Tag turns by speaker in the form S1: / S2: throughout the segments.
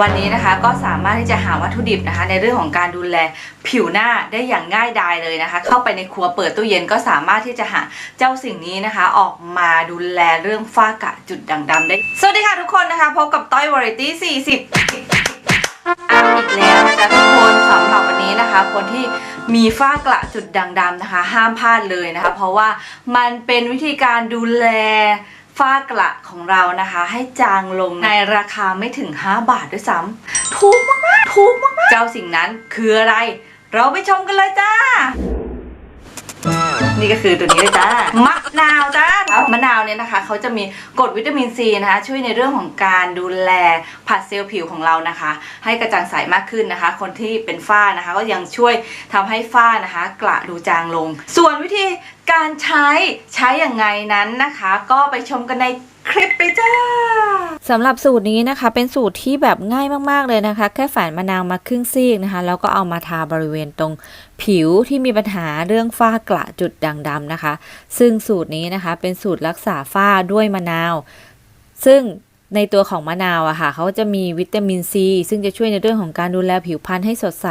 S1: วันนี้นะคะก็สามารถที่จะหาวัตถุดิบนะคะ ในเรื่องของการดูแลผิวหน้าได้อย่างง่ายดายเลยนะคะ เข้าไปในครัวเปิดตู้เย็นก็สามารถที่จะหาเจ้าสิ่งนี้นะคะ ออกมาดูแลเรื่องฝ้ากระจุดด่างดำได้ สวัสดีค่ะทุกคนนะคะพบกับต้อยวาไรตี้ 40อะอีกแล้วนะจ๊ะทุกคนสำหรับวันนี้นะคะ คนที่มีฝ้ากระจุดด่างดำนะคะ ห้ามพลาดเลยนะคะ เพราะว่ามันเป็นวิธีการดูแล ฝ้ากระของเรานะคะ ให้จางลงในราคาไม่ถึง 5 บาทด้วยซ้ำถูกมากๆถูกมากๆเจ้าสิ่งนั้นคืออะไร เราไปชมกันเลยจ้า นี่ก็คือตัวนี้เลยจ้ามะนาวจ้ามะนาวเนี่ยนะคะเขาจะมีกรดวิตามินซีนะคะ ช่วยในเรื่องของการดูแลผัดเซลล์ผิวของเรานะคะ ให้กระจ่างใสมากขึ้นนะคะ คนที่เป็นฝ้านะคะ ก็ยังช่วยทำให้ฝ้านะคะ กระดูจางลง ส่วนวิธีการใช้ใช้อย่างไงนั้นนะคะ ก็ไปชมกันในคลิปเลยจ้า
S2: สำหรับสูตรนี้นะคะ เป็นสูตรที่แบบง่ายมากๆเลยนะคะ แค่ฝานมะนาวมาครึ่งซีกนะคะ แล้วก็เอามาทาบริเวณตรงผิวที่มีปัญหาเรื่องฝ้ากระจุดด่างดำนะคะ ซึ่งสูตรนี้นะคะเป็นสูตรรักษาฝ้าด้วยมะนาว ซึ่งในตัวของมะนาวอะค่ะเขาจะมีวิตามินซี ซึ่งจะช่วยในเรื่องของการดูแลผิวพรรณให้สดใส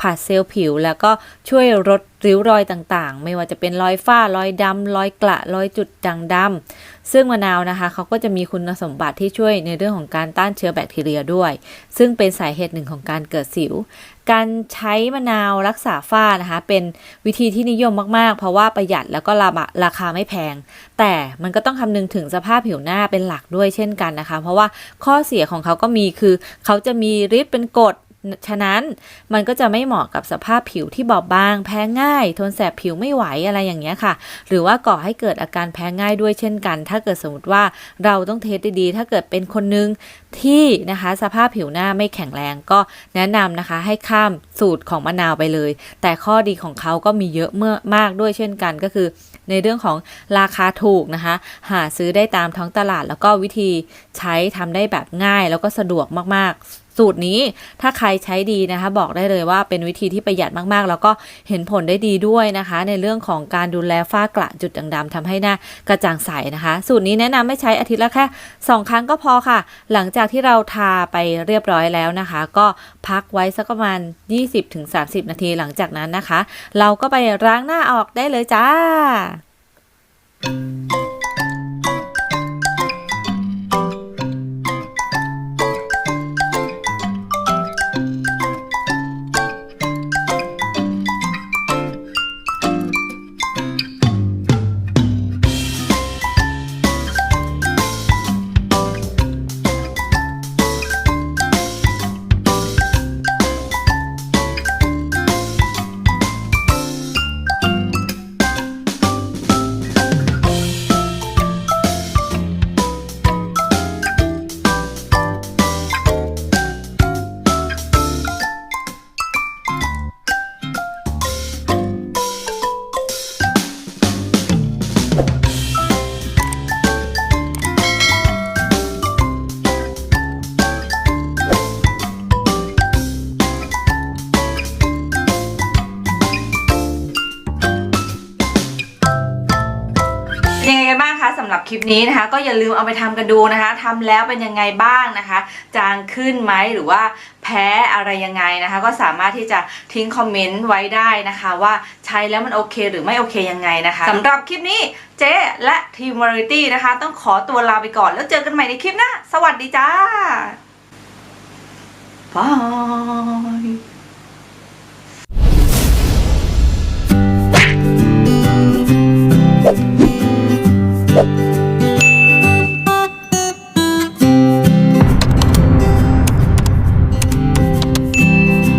S2: ผัดเซลล์ผิว แล้วก็ช่วยลด ริ้วรอยต่างๆ ไม่ว่าจะเป็นรอยฝ้ารอยดำรอยกระรอยจุดด่างดำซึ่งมะนาวนะคะเขาก็จะมีคุณสมบัติที่ช่วยในเรื่องของการต้านเชื้อแบคทีเรียด้วย ซึ่งเป็นสาเหตุหนึ่งของการเกิดสิว การใช้มะนาวรักษาฝ้านะคะ เป็นวิธีที่นิยมมากๆ เพราะว่าประหยัดแล้วก็ราราคาไม่แพง แต่มันก็ต้องคำนึงถึงสภาพผิวหน้าเป็นหลักด้วยเช่นกันนะคะ เพราะว่าข้อเสียของเขาก็มีคือเขาจะมีฤทธิ์เป็นกรด ฉะนั้นมันก็จะไม่เหมาะกับสภาพผิวที่บอบบาง แพ้ง่าย ทนแสบผิวไม่ไหวอะไรอย่างเงี้ยค่ะ หรือว่าก่อให้เกิดอาการแพ้ง่ายด้วยเช่นกัน ถ้าเกิดสมมติว่าเราต้องเทสดีๆ ถ้าเกิดเป็นคนนึงที่นะคะสภาพผิวหน้าไม่แข็งแรงก็แนะนำนะคะให้ข้ามสูตรของมะนาวไปเลย แต่ข้อดีของเขาก็มีเยอะเมื่อมากด้วยเช่นกันก็คือ ในเรื่องของราคาถูกนะคะ หาซื้อได้ตามท้องตลาดแล้วก็วิธีใช้ทำได้แบบง่ายแล้วก็สะดวกมากๆ สูตรนี้ถ้าใครใช้ดีนะคะ บอกได้เลยว่าเป็นวิธีที่ประหยัดมากๆ แล้วก็เห็นผลได้ดีด้วยนะคะ ในเรื่องของการดูแลฝ้ากระจุดด่างดำทำให้หน้ากระจ่างใสนะคะ สูตรนี้แนะนำให้ใช้อาทิตย์ละแค่ 2 ครั้งก็พอค่ะ หลังจากที่เราทาไปเรียบร้อยแล้วนะคะ ก็พักไว้สักประมาณ 20-30 นาทีหลังจากนั้นนะคะ เราก็ไปล้างหน้าออกได้เลยจ้า
S1: ยังไงกันบ้างคะสำหรับคลิปนี้นะคะ ก็อย่าลืมเอาไปทำกันดูนะคะทำแล้วเป็นยังไงบ้างนะคะ จางขึ้นไหมหรือว่าแพ้อะไรยังไงนะคะ ก็สามารถที่จะทิ้งคอมเมนต์ไว้ได้นะคะ ว่าใช้แล้วมันโอเคหรือไม่โอเคยังไงนะคะสำหรับคลิปนี้เจ๊และทีมวาไรตี้นะคะ ต้องขอตัวลาไปก่อนแล้วเจอกันใหม่ในคลิปหน้าสวัสดีจ้าบาย